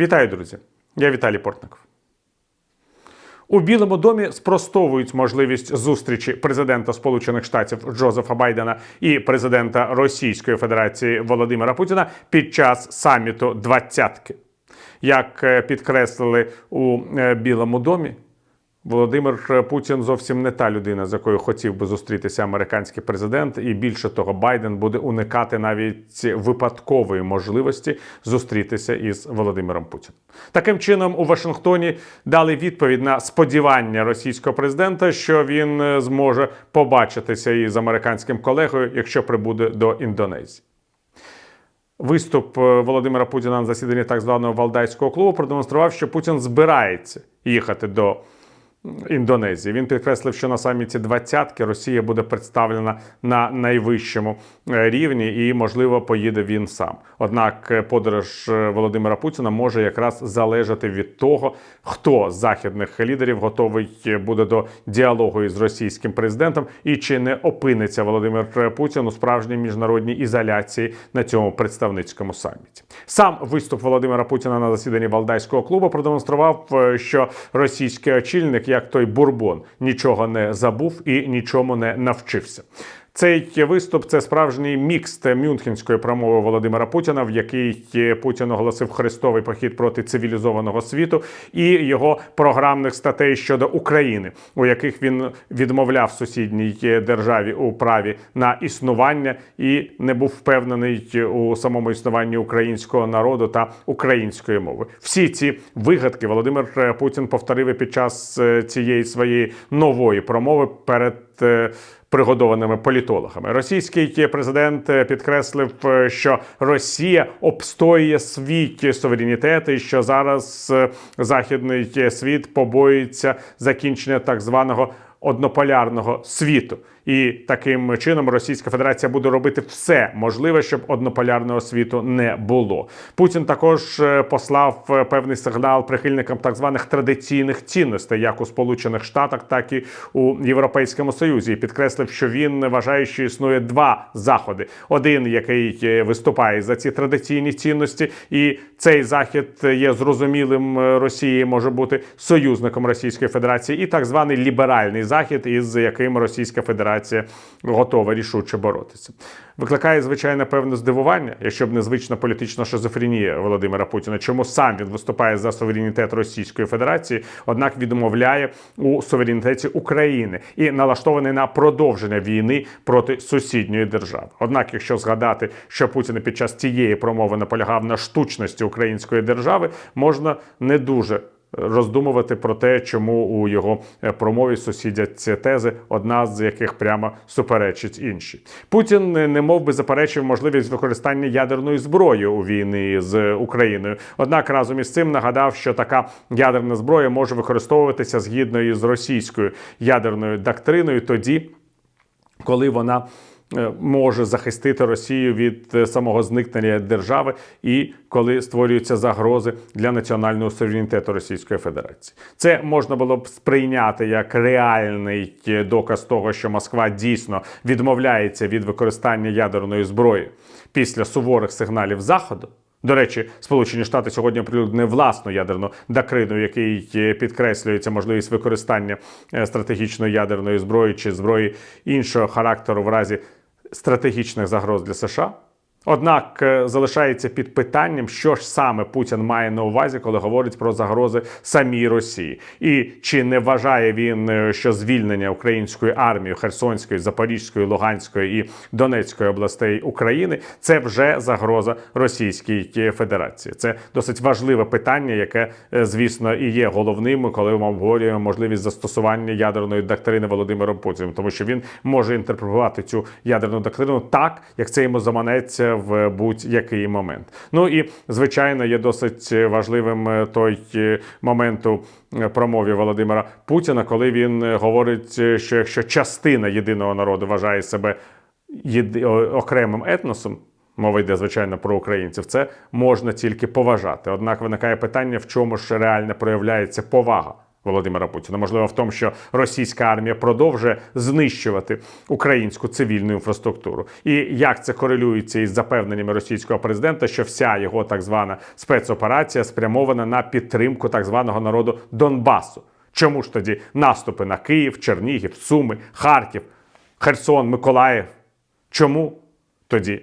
Вітаю, друзі! Я Віталій Портников. У Білому домі спростовують можливість зустрічі президента Сполучених Штатів Джозефа Байдена і президента Російської Федерації Володимира Путіна під час саміту двадцятки. Як е, підкреслили у е, Білому домі, Володимир Путін зовсім не та людина, з якою хотів би зустрітися американський президент, і більше того, Байден буде уникати навіть випадкової можливості зустрітися із Володимиром Путіним. Таким чином, у Вашингтоні дали відповідь на сподівання російського президента, що він е, зможе побачитися із американським колегою, якщо прибуде до Індонезії. Виступ е, Володимира Путіна на засіданні так званого Валдайського клубу продемонстрував, що Путін збирається їхати до Індонезії. Він підкреслив, що на саміті двадцятки Росія буде представлена на найвищому е, рівні, і можливо поїде він сам. Однак е, подорож е, Володимира Путіна може якраз залежати від того, хто з західних лідерів готовий буде до діалогу із російським президентом, і чи не опиниться Володимир Путін у справжній міжнародній ізоляції на цьому представницькому саміті. Сам виступ Володимира Путіна на засіданні Валдайського клубу продемонстрував, що російський очільник, як той бурбон, нічого не забув і нічому не навчився. Цей виступ це справжній мікс Мюнхенської промови Володимира Путіна, в якій Путін оголосив хрестовий похід проти цивілізованого світу, і його програмних статей щодо України, у яких він відмовляв сусідній державі у праві на існування і не був впевнений у самому існуванні українського народу та української мови. Всі ці вигадки Володимир Путін повторив під час е, цієї своєї нової промови перед. Е, пригодованими політологами. Російський президент підкреслив, е, що Росія обстоює свій суверенітет, і що зараз е, західний світ побоюється закінчення так званого однополярного світу. І таким чином Російська Федерація буде робити все можливе, щоб однополярного світу не було. Путін також е, послав е, певний сигнал прихильникам так званих традиційних цінностей, як у Сполучених Штатах, так і у Європейському Союзі. І підкреслив, що він вважає, що існує два заходи: один, який е, виступає за ці традиційні цінності, і цей захід є зрозумілим Росії, може бути союзником Російської Федерації, і так званий ліберальний захід, із яким Російська Федерація готова рішуче боротися. Викликає звичайно певне здивування, якщо б незвична політична шизофренія Володимира Путіна, чому сам він виступає за суверенітет Російської Федерації, однак відмовляє у суверенітеті України і налаштований на продовження війни проти сусідньої держави. Однак, якщо згадати, що Путін під час цієї промови наполягав на штучності української держави, можна не дуже роздумувати про те, чому у його е, промові сусідять ці тези, одна з яких прямо суперечить іншій. Путін не мов би заперечив можливість використання ядерної зброї у війни з Україною. Однак разом із цим нагадав, що така ядерна зброя може використовуватися згідно із російською ядерною доктриною тоді, коли вона е, може захистити Росію від е, самого зникнення держави і коли створюються загрози для національного суверенітету Російської Федерації. Це можна було б сприйняти як реальний е, доказ того, що Москва дійсно відмовляється від використання ядерної зброї після суворих сигналів Заходу. До речі, Сполучені Штати сьогодні оприлюднили власну ядерну якій е, підкреслюється можливість використання е, стратегічної ядерної зброї чи зброї іншого характеру в разі стратегічних загроз для США. Однак е, залишається під питанням, що ж саме Путін має на увазі, коли говорить про загрози самій Росії, і чи не вважає він, е, що звільнення української армії Херсонської, Запорізької, Луганської і Донецької областей України це вже загроза Російській Федерації. Це досить важливе питання, яке, е, звісно, і є головним, коли ми обговорюємо можливість застосування ядерної доктрини Володимиром Путіним, тому що він може інтерпретувати цю ядерну доктрину так, як це йому заманеться в будь-який момент. Ну і звичайно є досить важливим е, той е, момент у е, промові Володимира Путіна, коли він говорить, що якщо частина єдиного народу вважає себе єди- окремим етносом. Мова йде, звичайно, про українців. Це можна тільки поважати. Однак виникає питання, в чому ж реально проявляється повага Володимира Путіна. Можливо, в тому, що російська армія продовжує знищувати українську цивільну інфраструктуру. І як це корелюється із запевненнями російського президента, що вся його так звана спецоперація спрямована на підтримку так званого народу Донбасу. Чому ж тоді наступи на Київ, Чернігів, Суми, Харків, Херсон, Миколаїв? Чому тоді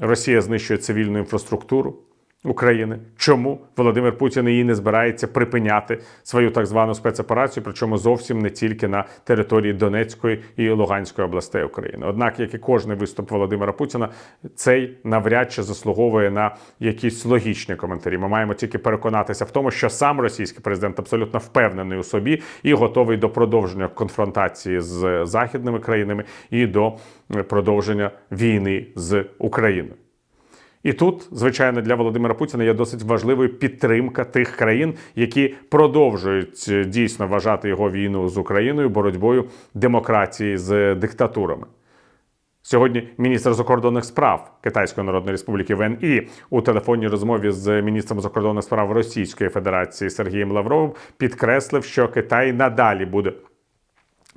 Росія знищує цивільну інфраструктуру України. Чому Володимир Путін її не збирається припиняти свою так звану спецоперацію, причому зовсім не тільки на території Донецької і Луганської областей України. Однак, як і кожний виступ Володимира Путіна, цей навряд чи заслуговує на якісь логічні коментарі. Ми маємо тільки переконатися в тому, що сам російський президент абсолютно впевнений у собі і готовий до продовження конфронтації з західними країнами і до продовження війни з Україною. І тут, звичайно, для Володимира Путіна є досить важливою підтримка тих країн, які продовжують е, дійсно вважати його війну з Україною боротьбою демократії з диктатурами. Сьогодні міністр закордонних справ Китайської Народної Республіки ВНІ у телефонній розмові з міністром закордонних справ Російської Федерації Сергієм Лавровим підкреслив, що Китай надалі буде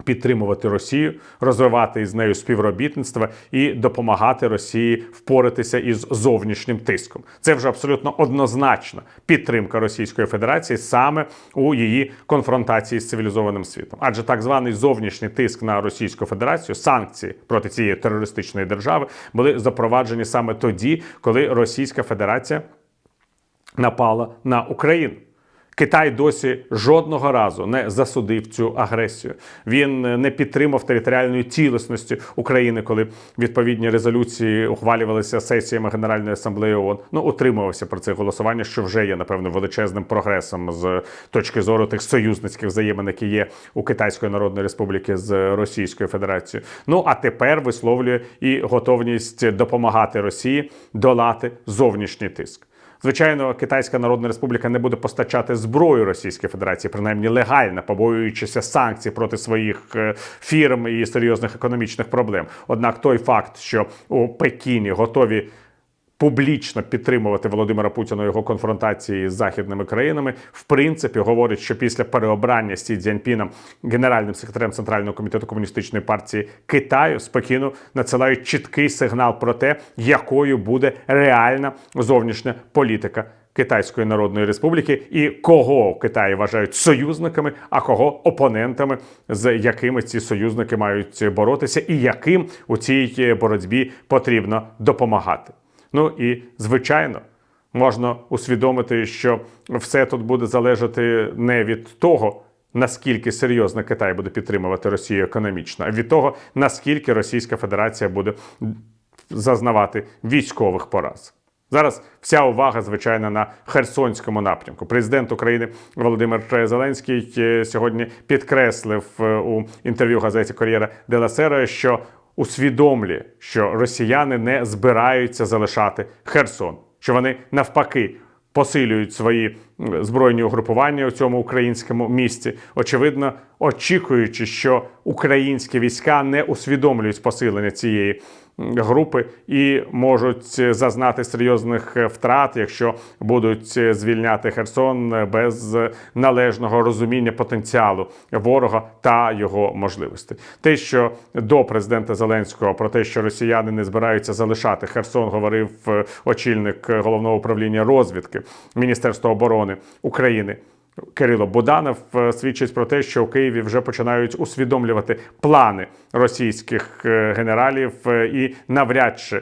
підтримувати Росію, розвивати із нею співробітництво і допомагати Росії впоратися із зовнішнім тиском. Це вже абсолютно однозначна підтримка Російської Федерації саме у її конфронтації з цивілізованим світом. Адже так званий зовнішній тиск на Російську Федерацію, санкції проти цієї терористичної держави були запроваджені саме тоді, коли Російська Федерація напала на Україну. Китай досі жодного разу не засудив цю агресію. Він не підтримав територіальної цілісності України, коли відповідні резолюції ухвалювалися сесіями Генеральної асамблеї ООН. Ну утримувався про це голосування, що вже є напевно величезним прогресом з точки зору тих союзницьких взаємин, які є у Китайської Народної Республіки з Російською Федерацією. Ну а тепер висловлює і готовність допомагати Росії долати зовнішній тиск. Звичайно, Китайська Народна Республіка не буде постачати зброю Російській Федерації, принаймні легально, побоюючися санкцій проти своїх е, фірм і серйозних економічних проблем. Однак той факт, що у Пекіні готові публічно підтримувати Володимира Путіна його конфронтації з західними країнами, в принципі, говорить, що після переобрання Сі Цзяньпіном генеральним секретарем Центрального комітету комуністичної партії Китаю спокійно надсилають чіткий сигнал про те, якою буде реальна зовнішня політика. Китайської Народної Республіки і кого в Китаї вважають союзниками, а кого опонентами, з якими ці союзники мають боротися, і яким у цій боротьбі потрібно допомагати. Ну і звичайно, можна усвідомити, що все тут буде залежати не від того. Наскільки серйозно Китай буде підтримувати Росію економічно, а від того, наскільки Російська Федерація буде зазнавати військових пораз. Зараз вся увага, звичайно, на Херсонському напрямку. Президент України Володимир Зеленський е, сьогодні підкреслив е, у інтерв'ю газеті Кор'єра Дела Сера, що усвідомлює, що росіяни не збираються залишати Херсон, що вони навпаки. Посилюють свої збройні угрупування у цьому українському місті, очевидно, очікуючи, що українські війська не усвідомлюють посилення цієї групи і можуть зазнати серйозних втрат, якщо будуть звільняти Херсон без належного розуміння потенціалу ворога та його можливостей. Те, що до президента Зеленського про те, що росіяни не збираються залишати Херсон, говорив очільник головного управління розвідки Міністерства оборони України. Кирило Буданов е, свідчить про те, що у Києві вже починають усвідомлювати плани російських е, генералів е, і навряд чи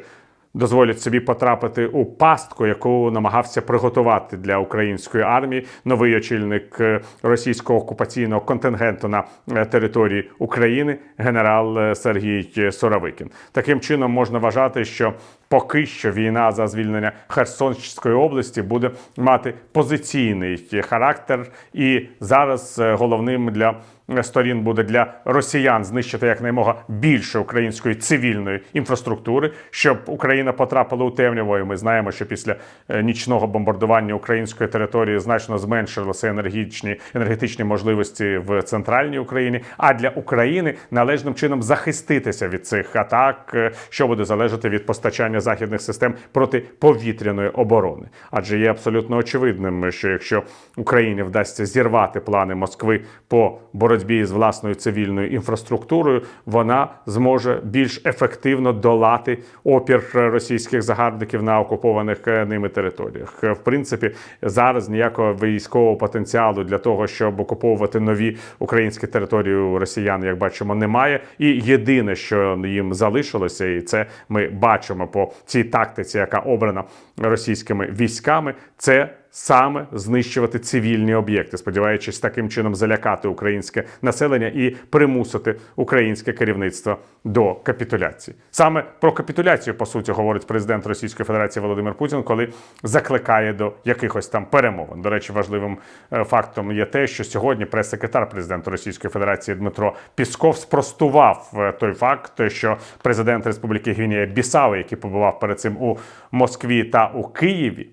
дозволять собі потрапити у пастку, яку намагався приготувати для української армії новий очільник російського окупаційного контингенту на території України, генерал Сергій Соровикін. Таким чином можна вважати, що поки що війна за звільнення Херсонської області буде мати позиційний характер, і зараз головним для сторін буде для росіян знищити якнаймога більше української цивільної інфраструктури, щоб Україна потрапила у темряву. І Ми знаємо, що після нічного бомбардування української території значно зменшилися енергетичні енергетичні можливості в центральній Україні. А для України належним чином захиститися від цих атак, що буде залежати від постачання західних систем протиповітряної оборони. Адже є абсолютно очевидним, що якщо Україні вдасться зірвати плани Москви по боротьбі з власною цивільною інфраструктурою, вона зможе більш ефективно долати опір російських загарбників на окупованих е, ними територіях. В принципі, зараз ніякого військового потенціалу для того, щоб окуповувати нові українські території у росіян, як бачимо, немає. І єдине, що їм залишилося, і це ми бачимо по цій тактиці, яка обрана російськими військами, це саме знищувати цивільні об'єкти, сподіваючись таким чином залякати українське населення і примусити українське керівництво до капітуляції. Саме про капітуляцію по суті говорить президент Російської Федерації Володимир Путін, коли закликає до якихось там перемовин. До речі, важливим е, фактом є те, що сьогодні прес-секретар президента Російської Федерації Дмитро Пісков спростував е, той факт, що президент Республіки Гвінея Бісау, який побував перед цим у Москві та у Києві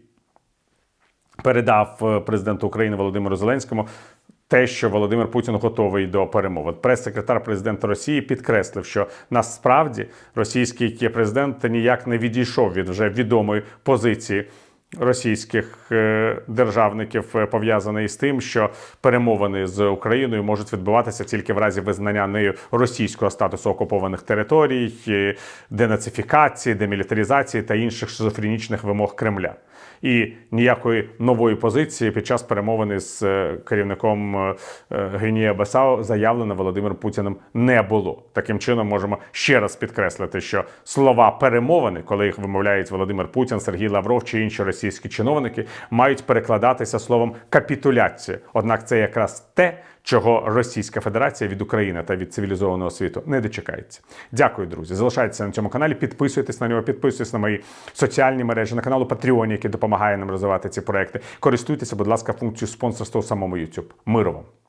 передав е, президенту України Володимиру Зеленському. Те, що Володимир Путін готовий до перемовин, прес-секретар президента Росії підкреслив, що насправді російський президент ніяк не відійшов від вже відомої позиції російських е, державників, е, пов'язаної з тим, що перемовини з Україною можуть відбуватися тільки в разі визнання нею російського статусу окупованих територій, е, денацифікації, демілітаризації та інших шизофренічних вимог Кремля. І ніякої нової позиції під час перемовини з керівником Гвінея Бесау заявлено Володимиром Путіним не було. Таким чином можемо ще раз підкреслити, що слова перемовини, коли їх вимовляють Володимир Путін, Сергій Лавров чи інші російські чиновники, мають перекладатися словом капітуляція. Однак це якраз те, чого Російська Федерація від України та від цивілізованого світу не дочекається. Дякую, друзі. Залишайтеся на цьому каналі, підписуйтесь на нього, підписуйтесь на мої соціальні мережі, на канал у Patreon, який допомагає нам розвивати ці проекти. Користуйтеся, будь ласка, функцією спонсорства у самому YouTube. Миру вам!